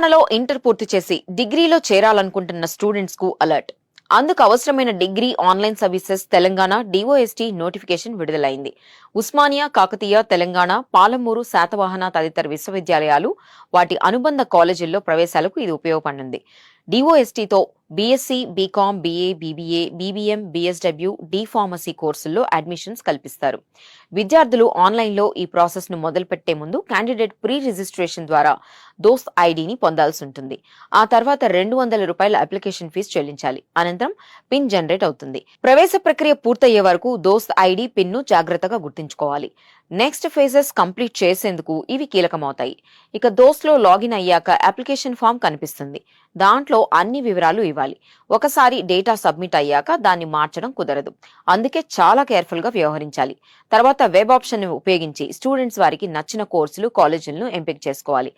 తెలంగాణలో ఇంటర్ పూర్తి చేసి డిగ్రీలో చేరాలనుకుంటున్న స్టూడెంట్స్కు అలర్ట్ అందుకు అవసరమైన degree online services Telangana DOST notification విడుదలైంది. ఉస్మానియా కాకతీయ తెలంగాణ పాలమూరు శాతవాహన తదితర విశ్వవిద్యాలయాలు వాటి అనుబంధ కాలేజీల్లో ప్రవేశాలకు ఇది ఉపయోగపడింది. డిఓఎస్టీతో BSc BCom BA BBA BBM BSW D pharmacy కోర్సుల్లో అడ్మిషన్స్ కల్పిస్తారు. విద్యార్థులు ఆన్లైన్లో ఈ ప్రాసెస్ను మొదలుపెట్టే ముందు క్యాండిడేట్ ప్రీ రిజిస్ట్రేషన్ ద్వారా దోస్త్ ఐడిని పొందాల్సి ఉంటుంది. ఆ తర్వాత రెండు వందల రూపాయల అప్లికేషన్ ఫీజు చెల్లించాలి. అనంతరం పిన్ జనరేట్ అవుతుంది. ప్రవేశ ప్రక్రియ పూర్తయ్యే వరకు దోస్త్ ఐడి పిన్ను జాగ్రత్తగా గుర్తుంచుకోవాలి. నెక్స్ట్ ఫేజెస్ కంప్లీట్ చేసేందుకు ఇవి కీలకమవుతాయి. ఇక దోస్లో లాగిన్ అయ్యాక అప్లికేషన్ ఫామ్ కనిపిస్తుంది. దాంట్లో అన్ని వివరాలు ఇవ్వాలి. ఒకసారి డేటా సబ్మిట్ అయ్యాక దాన్ని మార్చడం కుదరదు. అందుకే చాలా కేర్ఫుల్గా వ్యవహరించాలి. తర్వాత వెబ్ ఆప్షన్ ఉపయోగించి స్టూడెంట్స్ వారికి నచ్చిన కోర్సులు కాలేజీలను ఎంపిక చేసుకోవాలి.